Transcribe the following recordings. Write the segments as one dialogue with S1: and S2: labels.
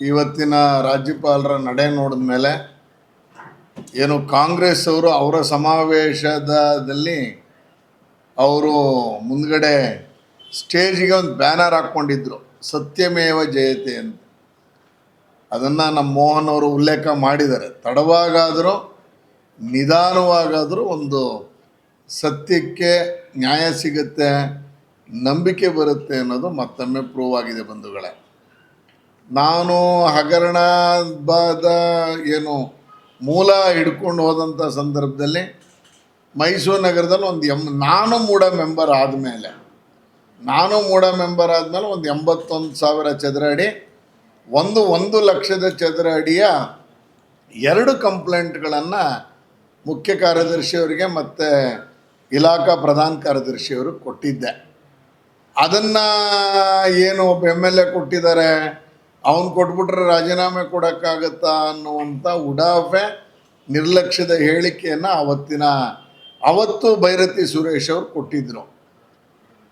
S1: ಇವತ್ತಿನ ರಾಜ್ಯಪಾಲರ ನಡೆ ನೋಡಿದ ಮೇಲೆ ಏನು ಕಾಂಗ್ರೆಸ್ ಅವರು ಅವರ ಸಮಾವೇಶದಲ್ಲಿ ಅವರು ಮುಂದ್ಗಡೆ ಸ್ಟೇಜಿಗೆ ಒಂದು ಬ್ಯಾನರ್ ಹಾಕ್ಕೊಂಡಿದ್ರು, ಸತ್ಯಮೇವ ಜಯತೆ ಅಂತ. ಅದನ್ನು ನಮ್ಮ ಮೋಹನ್ ಅವರು ಉಲ್ಲೇಖ ಮಾಡಿದ್ದಾರೆ. ತಡವಾಗಾದರೂ, ನಿಧಾನವಾಗಾದರೂ ಒಂದು ಸತ್ಯಕ್ಕೆ ನ್ಯಾಯ ಸಿಗುತ್ತೆ, ನಂಬಿಕೆ ಬರುತ್ತೆ ಅನ್ನೋದು ಮತ್ತೊಮ್ಮೆ ಪ್ರೂವ್ ಆಗಿದೆ ಬಂಧುಗಳೇ. ನಾನು ಹಗರಣದ ಏನು ಮೂಲ ಹಿಡ್ಕೊಂಡು ಹೋದಂಥ ಸಂದರ್ಭದಲ್ಲಿ ಮೈಸೂರು ನಗರದಲ್ಲಿ ಒಂದು ಎಂ, ನಾನು ಮೂಡ ಮೆಂಬರ್ ಆದಮೇಲೆ, ನಾನು ಮೂಡ ಮೆಂಬರ್ ಆದಮೇಲೆ ಒಂದು ಎಂಬತ್ತೊಂದು ಸಾವಿರ ಚದರ ಅಡಿ ಒಂದು ಒಂದು ಲಕ್ಷದ ಚದರ ಅಡಿಯ ಎರಡು ಕಂಪ್ಲೇಂಟ್ಗಳನ್ನು ಮುಖ್ಯ ಕಾರ್ಯದರ್ಶಿಯವರಿಗೆ ಮತ್ತು ಇಲಾಖಾ ಪ್ರಧಾನ ಕಾರ್ಯದರ್ಶಿಯವರು ಕೊಟ್ಟಿದ್ದೆ. ಅದನ್ನು ಏನು ಒಬ್ಬ ಎಂ ಎಲ್ ಎ ಕೊಟ್ಟಿದ್ದಾರೆ? ಅವನು ಕೊಟ್ಬಿಟ್ರೆ ರಾಜೀನಾಮೆ ಕೊಡೋಕ್ಕಾಗತ್ತಾ ಅನ್ನುವಂಥ ಉಡಾಫೆ ನಿರ್ಲಕ್ಷ್ಯದ ಹೇಳಿಕೆಯನ್ನು ಅವತ್ತಿನ ಅವತ್ತು ಭೈರತಿ ಸುರೇಶ್ ಅವರು ಕೊಟ್ಟಿದ್ದರು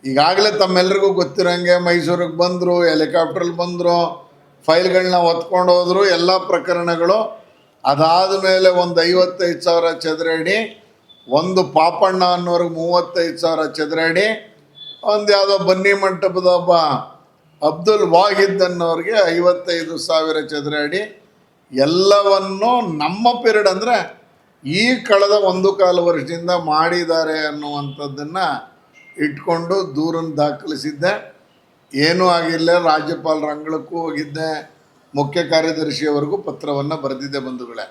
S1: ಈಗಾಗಲೇ ತಮ್ಮೆಲ್ಲರಿಗೂ ಗೊತ್ತಿರೋಂಗೆ ಮೈಸೂರಿಗೆ ಬಂದರು ಹೆಲಿಕಾಪ್ಟ್ರಲ್ಲಿ ಬಂದರು ಫೈಲ್ಗಳನ್ನ ಹೊತ್ಕೊಂಡು ಹೋದರು, ಎಲ್ಲ ಪ್ರಕರಣಗಳು. ಅದಾದ ಮೇಲೆ ಒಂದು ಐವತ್ತೈದು ಸಾವಿರ ಚದರಡಿ, ಒಂದು ಪಾಪಣ್ಣ ಅನ್ನೋರಿಗೆ ಮೂವತ್ತೈದು ಸಾವಿರ ಚದರ ಅಡಿ ಒಂದು ಯಾವುದೋ ಬನ್ನಿ ಮಂಟಪದ ಒಬ್ಬ ಅಬ್ದುಲ್ ವಾಹಿದ್ ಅನ್ನೋರಿಗೆ ಐವತ್ತೈದು ಸಾವಿರ ಚದರ ಅಡಿ, ಎಲ್ಲವನ್ನೂ ನಮ್ಮ ಪಿರಿಯಡ್ ಅಂದರೆ ಈ ಕಳೆದ ಒಂದು ಕಾಲು ವರ್ಷದಿಂದ ಮಾಡಿದ್ದಾರೆ ಅನ್ನುವಂಥದ್ದನ್ನು ಇಟ್ಕೊಂಡು ದೂರನ್ನು ದಾಖಲಿಸಿದ್ದೆ. ಏನೂ ಆಗಿಲ್ಲ ರಾಜ್ಯಪಾಲರ ಅಂಗಳಕ್ಕೂ ಹೋಗಿದ್ದೆ, ಮುಖ್ಯ ಕಾರ್ಯದರ್ಶಿಯವರೆಗೂ ಪತ್ರವನ್ನು ಬರೆದಿದ್ದೆ ಬಂಧುಗಳೇ.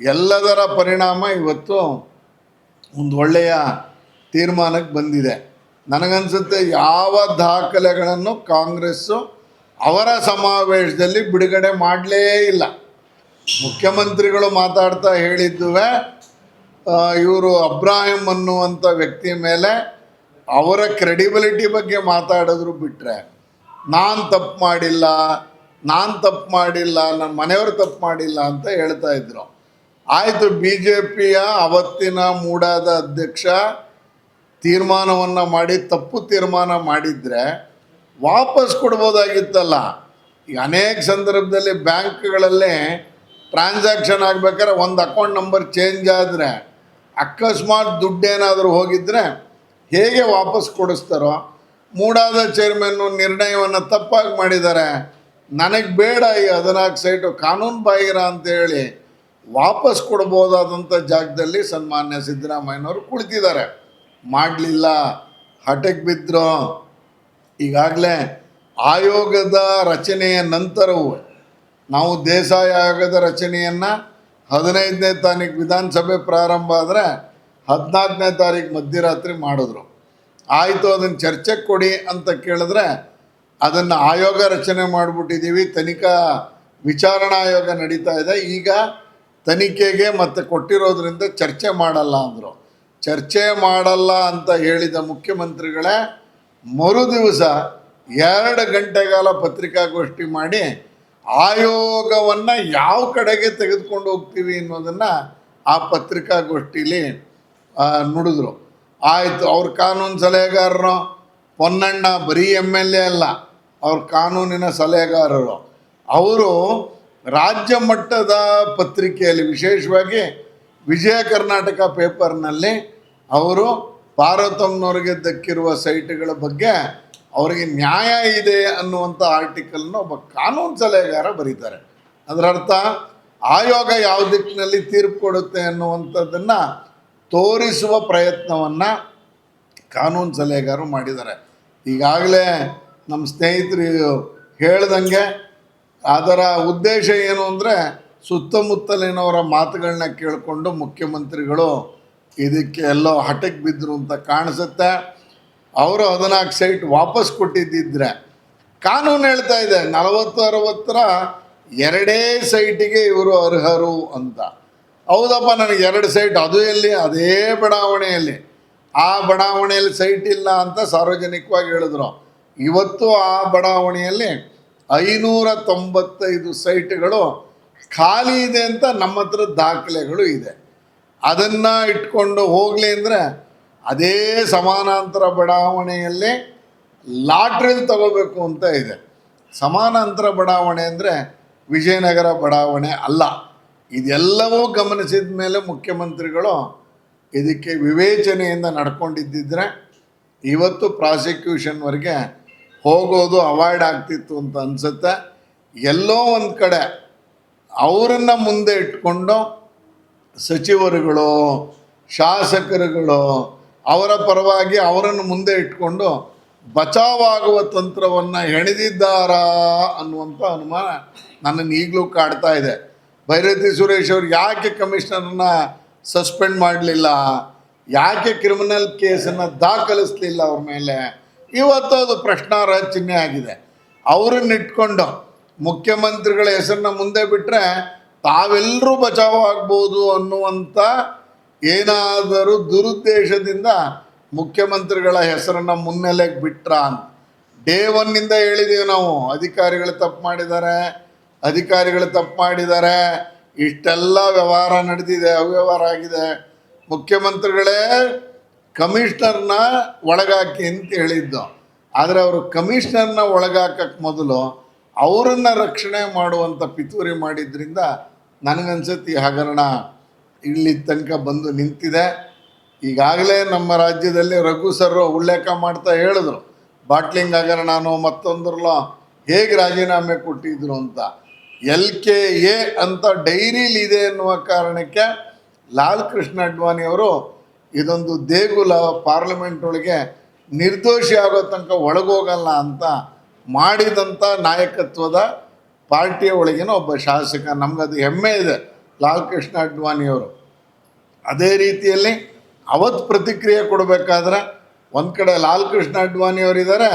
S1: ಎಲ್ಲದರ ಪರಿಣಾಮ ಇವತ್ತು ಒಂದು ಒಳ್ಳೆಯ ತೀರ್ಮಾನಕ್ಕೆ ಬಂದಿದೆ. ನನಗನ್ಸುತ್ತೆ ಯಾವ ದಾಖಲೆಗಳನ್ನು ಕಾಂಗ್ರೆಸ್ಸು ಅವರ ಸಮಾವೇಶದಲ್ಲಿ ಬಿಡುಗಡೆ ಮಾಡಲೇ ಇಲ್ಲ. ಮುಖ್ಯಮಂತ್ರಿಗಳು ಮಾತಾಡ್ತಾ ಹೇಳಿದ್ದುವೆ ಇವರು ಅಬ್ರಾಹಿಂ ಅನ್ನುವಂಥ ವ್ಯಕ್ತಿ ಮೇಲೆ ಅವರ ಕ್ರೆಡಿಬಿಲಿಟಿ ಬಗ್ಗೆ ಮಾತಾಡಿದ್ರು ಬಿಟ್ಟರೆ ನಾನು ತಪ್ಪು ಮಾಡಿಲ್ಲ, ನಾನು ತಪ್ಪು ಮಾಡಿಲ್ಲ ನನ್ನ ಮನೆಯವರು ತಪ್ಪು ಮಾಡಿಲ್ಲ ಅಂತ ಹೇಳ್ತಾ ಇದ್ರು. ಆಯಿತು ಬಿ ಜೆ ಪಿಯ ಅವತ್ತಿನ ಮೂಡಾದ ಅಧ್ಯಕ್ಷ ತೀರ್ಮಾನವನ್ನು ಮಾಡಿ, ತಪ್ಪು ತೀರ್ಮಾನ ಮಾಡಿದರೆ ವಾಪಸ್ ಕೊಡ್ಬೋದಾಗಿತ್ತಲ್ಲ. ಈಗ ಅನೇಕ ಸಂದರ್ಭದಲ್ಲಿ ಬ್ಯಾಂಕ್ಗಳಲ್ಲಿ ಟ್ರಾನ್ಸಾಕ್ಷನ್ ಆಗಬೇಕಾದ್ರೆ ಒಂದು ಅಕೌಂಟ್ ನಂಬರ್ ಚೇಂಜ್ ಆದರೆ, ಅಕಸ್ಮಾತ್ ದುಡ್ಡೇನಾದರೂ ಹೋಗಿದ್ರೆ ಹೇಗೆ ವಾಪಸ್ ಕೊಡಿಸ್ತಾರೋ, ಮೂಡಾದ ಚೇರ್ಮನ್ನು ನಿರ್ಣಯವನ್ನು ತಪ್ಪಾಗಿ ಮಾಡಿದ್ದಾರೆ. ನನಗೆ ಬೇಡ ಈ ಹದಿನಾಲ್ಕು ಸೈಟು ಕಾನೂನು ಬಾಹಿರ ಅಂತೇಳಿ ವಾಪಸ್ ಕೊಡ್ಬೋದಾದಂಥ ಜಾಗದಲ್ಲಿ ಸನ್ಮಾನ್ಯ ಸಿದ್ದರಾಮಯ್ಯನವರು ಕುಳಿತಿದ್ದಾರೆ. ಮಾಡಲಿಲ್ಲ. ಹಠಕ್ಕೆ ಬಿದ್ದರು ಈಗಾಗಲೇ ಆಯೋಗದ ರಚನೆಯ ನಂತರವೂ ನಾವು ದೇಸಾಯಿ ಆಯೋಗದ ರಚನೆಯನ್ನು ಹದಿನೈದನೇ ತಾರೀಕು ವಿಧಾನಸಭೆ ಪ್ರಾರಂಭ ಆದರೆ ಹದಿನಾಲ್ಕನೇ ತಾರೀಕು ಮಧ್ಯರಾತ್ರಿ ಮಾಡಿದ್ರು. ಆಯಿತು ಅದನ್ನು ಚರ್ಚೆ ಕೊಡಿ ಅಂತ ಕೇಳಿದ್ರೆ ಅದನ್ನು ಆಯೋಗ ರಚನೆ ಮಾಡಿಬಿಟ್ಟಿದ್ದೀವಿ ತನಿಖಾ ವಿಚಾರಣಾ ಆಯೋಗ ನಡೀತಾ ಇದೆ. ಈಗ ತನಿಖೆಗೆ ಮತ್ತೆ ಕೊಟ್ಟಿರೋದ್ರಿಂದ ಚರ್ಚೆ ಮಾಡಲ್ಲ ಅಂದರು. ಚರ್ಚೆ ಮಾಡಲ್ಲ ಅಂತ ಹೇಳಿದ ಮುಖ್ಯಮಂತ್ರಿಗಳೇ ಮರು ದಿವಸ ಎರಡು ಗಂಟೆಗಾಲ ಪತ್ರಿಕಾಗೋಷ್ಠಿ ಮಾಡಿ ಆಯೋಗವನ್ನು ಯಾವ ಕಡೆಗೆ ತೆಗೆದುಕೊಂಡು ಹೋಗ್ತೀವಿ ಅನ್ನೋದನ್ನು ಆ ಪತ್ರಿಕಾಗೋಷ್ಠಿಲಿ ನುಡಿದ್ರು. ಆಯಿತು, ಅವ್ರ ಕಾನೂನು ಸಲಹೆಗಾರರು, ಪೊನ್ನಣ್ಣ ಬರೀ ಎಂ ಎಲ್ ಎ ಅಲ್ಲ, ಅವ್ರ ಕಾನೂನಿನ ಸಲಹೆಗಾರರು. ಅವರು ರಾಜ್ಯ ಮಟ್ಟದ ಪತ್ರಿಕೆಯಲ್ಲಿ ವಿಶೇಷವಾಗಿ ವಿಜಯ ಕರ್ನಾಟಕ ಪೇಪರ್ನಲ್ಲಿ ಅವರು ಪಾರ್ವತಮ್ಮನವ್ರಿಗೆ ದಕ್ಕಿರುವ ಸೈಟ್ಗಳ ಬಗ್ಗೆ ಅವರಿಗೆ ನ್ಯಾಯ ಇದೆ ಅನ್ನುವಂಥ ಆರ್ಟಿಕಲ್ನ ಒಬ್ಬ ಕಾನೂನು ಸಲಹೆಗಾರ ಬರೀತಾರೆ. ಅದರ ಅರ್ಥ ಆಯೋಗ ಯಾವ ದಿಕ್ಕಿನಲ್ಲಿ ತೀರ್ಪು ಕೊಡುತ್ತೆ ಅನ್ನುವಂಥದ್ದನ್ನು ತೋರಿಸುವ ಪ್ರಯತ್ನವನ್ನು ಕಾನೂನು ಸಲಹೆಗಾರರು ಮಾಡಿದ್ದಾರೆ. ಈಗಾಗಲೇ ನಮ್ಮ ಸ್ನೇಹಿತರು ಹೇಳ್ದಂಗೆ ಅದರ ಉದ್ದೇಶ ಏನು ಅಂದರೆ ಸುತ್ತಮುತ್ತಲಿನವರ ಮಾತುಗಳನ್ನ ಕೇಳಿಕೊಂಡು ಮುಖ್ಯಮಂತ್ರಿಗಳು ಇದಕ್ಕೆ ಎಲ್ಲೋ ಹಠಕ್ಕೆ ಬಿದ್ದರು ಅಂತ ಕಾಣಿಸುತ್ತೆ. ಅವರು ಹದಿನಾಲ್ಕು ಸೈಟ್ ವಾಪಸ್ ಕೊಟ್ಟಿದ್ದಿದ್ರೆ ಕಾನೂನು ಹೇಳ್ತಾ ಇದೆ, ನಲವತ್ತು ಅರವತ್ತರ ಎರಡೇ ಸೈಟಿಗೆ ಇವರು ಅರ್ಹರು ಅಂತ. ಹೌದಪ್ಪ, ನನಗೆ ಎರಡು ಸೈಟ್ ಅದು ಎಲ್ಲಿ? ಅದೇ ಬಡಾವಣೆಯಲ್ಲಿ. ಆ ಬಡಾವಣೆಯಲ್ಲಿ ಸೈಟ್ ಇಲ್ಲ ಅಂತ ಸಾರ್ವಜನಿಕವಾಗಿ ಹೇಳಿದ್ರು. ಇವತ್ತು ಆ ಬಡಾವಣೆಯಲ್ಲಿ ಐನೂರ ತೊಂಬತ್ತೈದು ಸೈಟ್ಗಳು ಖಾಲಿ ಇದೆ ಅಂತ ನಮ್ಮ ಹತ್ರ ದಾಖಲೆಗಳು ಇದೆ. ಅದನ್ನು ಇಟ್ಕೊಂಡು ಹೋಗಲಿ ಅಂದರೆ ಅದೇ ಸಮಾನಾಂತರ ಬಡಾವಣೆಯಲ್ಲಿ ಲಾಟ್ರಿಲಿ ತಗೋಬೇಕು ಅಂತ ಇದೆ. ಸಮಾನಾಂತರ ಬಡಾವಣೆ ಅಂದರೆ ವಿಜಯನಗರ ಬಡಾವಣೆ ಅಲ್ಲ. ಇದೆಲ್ಲವೂ ಗಮನಿಸಿದ ಮೇಲೆ ಮುಖ್ಯಮಂತ್ರಿಗಳು ಇದಕ್ಕೆ ವಿವೇಚನೆಯಿಂದ ನಡ್ಕೊಂಡಿದ್ದಿದ್ರೆ ಇವತ್ತು ಪ್ರಾಸಿಕ್ಯೂಷನ್ವರೆಗೆ ಹೋಗೋದು ಅವಾಯ್ಡ್ ಆಗ್ತಿತ್ತು ಅಂತ ಅನಿಸುತ್ತೆ. ಎಲ್ಲೋ ಒಂದು ಕಡೆ ಅವರನ್ನು ಮುಂದೆ ಇಟ್ಕೊಂಡು ಸಚಿವರುಗಳು, ಶಾಸಕರುಗಳು, ಅವರ ಪರವಾಗಿ ಅವರನ್ನು ಮುಂದೆ ಇಟ್ಕೊಂಡು ಬಚಾವಾಗುವ ತಂತ್ರವನ್ನು ಹೆಣೆದಿದ್ದಾರಾ ಅನ್ನುವಂಥ ಅನುಮಾನ ನನ್ನನ್ನು ಈಗಲೂ ಕಾಡ್ತಾ ಇದೆ. ಭೈರತಿ ಸುರೇಶ್ ಅವ್ರು ಯಾಕೆ ಕಮಿಷನರ್ನ ಸಸ್ಪೆಂಡ್ ಮಾಡಲಿಲ್ಲ? ಯಾಕೆ ಕ್ರಿಮಿನಲ್ ಕೇಸನ್ನು ದಾಖಲಿಸಲಿಲ್ಲ ಅವ್ರ ಮೇಲೆ? ಇವತ್ತು ಅದು ಪ್ರಶ್ನಾರ್ಹ ಚಿಹ್ನೆ ಆಗಿದೆ. ಅವರನ್ನು ಇಟ್ಕೊಂಡು ಮುಖ್ಯಮಂತ್ರಿಗಳ ಹೆಸರನ್ನ ಮುಂದೆ ಬಿಟ್ಟರೆ ತಾವೆಲ್ಲರೂ ಬಚಾವ್ ಆಗ್ಬೋದು ಅನ್ನುವಂಥ ಏನಾದರೂ ದುರುದ್ದೇಶದಿಂದ ಮುಖ್ಯಮಂತ್ರಿಗಳ ಹೆಸರನ್ನು ಮುನ್ನೆಲೆಗೆ ಬಿಟ್ರ ಅಂತ. ಡೇ ಒನ್ನಿಂದ ಹೇಳಿದ್ದೀವಿ ನಾವು, ಅಧಿಕಾರಿಗಳು ತಪ್ಪು ಮಾಡಿದ್ದಾರೆ, ಅಧಿಕಾರಿಗಳು ತಪ್ಪು ಮಾಡಿದ್ದಾರೆ, ಇಷ್ಟೆಲ್ಲ ವ್ಯವಹಾರ ನಡೆದಿದೆ, ಅವ್ಯವಹಾರ ಆಗಿದೆ. ಮುಖ್ಯಮಂತ್ರಿಗಳೇ ಕಮಿಷನರ್ನ ಒಳಗಾಕಿ ಅಂತ ಹೇಳಿದ್ದು. ಆದರೆ ಅವರು ಕಮಿಷನರ್ನ ಒಳಗಾಕಕ್ಕೆ ಮೊದಲು ಅವರನ್ನು ರಕ್ಷಣೆ ಮಾಡುವಂಥ ಪಿತೂರಿ ಮಾಡಿದ್ರಿಂದ ನನಗನ್ಸುತ್ತೆ ಈ ಹಗರಣ ಇಲ್ಲಿ ತನಕ ಬಂದು ನಿಂತಿದೆ. ಈಗಾಗಲೇ ನಮ್ಮ ರಾಜ್ಯದಲ್ಲಿ ರಘು ಸರ್ ಉಲ್ಲೇಖ ಮಾಡ್ತಾ ಹೇಳಿದ್ರು, ಬಾಟ್ಲಿಂಗ್ ಹಗರಣನೋ ಮತ್ತೊಂದ್ರಲ್ಲೋ ಹೇಗೆ ರಾಜೀನಾಮೆ ಕೊಟ್ಟಿದ್ರು ಅಂತ. ಎಲ್ ಕೆ ಎ ಅಂತ ಡೈರಿಲಿ ಇದೆ ಎನ್ನುವ ಕಾರಣಕ್ಕೆ ಲಾಲ್ ಕೃಷ್ಣ ಅಡ್ವಾಣಿ ಅವರು ಇದೊಂದು ದೇಗುಲ ಪಾರ್ಲಿಮೆಂಟ್ ಒಳಗೆ ನಿರ್ದೋಷಿ ಆಗೋ ತನಕ ಒಳಗೋಗಲ್ಲ ಅಂತ ಮಾಡಿದಂಥ ನಾಯಕತ್ವದ ಪಾರ್ಟಿಯ ಒಳಗಿನ ಒಬ್ಬ ಶಾಸಕ, ನಮಗದು ಹೆಮ್ಮೆ ಇದೆ ಲಾಲ್ ಕೃಷ್ಣ ಅಡ್ವಾಣಿಯವರು ಅದೇ ರೀತಿಯಲ್ಲಿ ಅವತ್ತು ಪ್ರತಿಕ್ರಿಯೆ ಕೊಡಬೇಕಾದ್ರೆ ಒಂದು ಕಡೆ ಲಾಲ್ ಕೃಷ್ಣ ಅಡ್ವಾಣಿಯವರಿದ್ದಾರೆ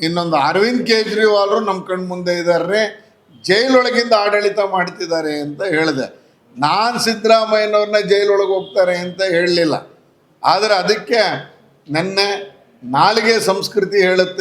S1: ಇನ್ನೊಂದು ಅರವಿಂದ್ ಕೇಜ್ರಿವಾಲ್ರು ನಮ್ಮ ಕಣ್ಣು ಮುಂದೆ ಇದ್ದಾರೆ ಜೈಲೊಳಗಿಂದ ಆಡಳಿತ ಮಾಡ್ತಿದ್ದಾರೆ ಅಂತ ಹೇಳಿದೆ. ನಾನು ಸಿದ್ದರಾಮಯ್ಯನವ್ರನ್ನ ಜೈಲೊಳಗೆ ಹೋಗ್ತಾರೆ ಅಂತ ಹೇಳಲಿಲ್ಲ. ಆದರೆ ಅದಕ್ಕೆ ನೆನ್ನೆ ನಾಲಿಗೆ ಸಂಸ್ಕೃತಿ ಹೇಳುತ್ತೆ.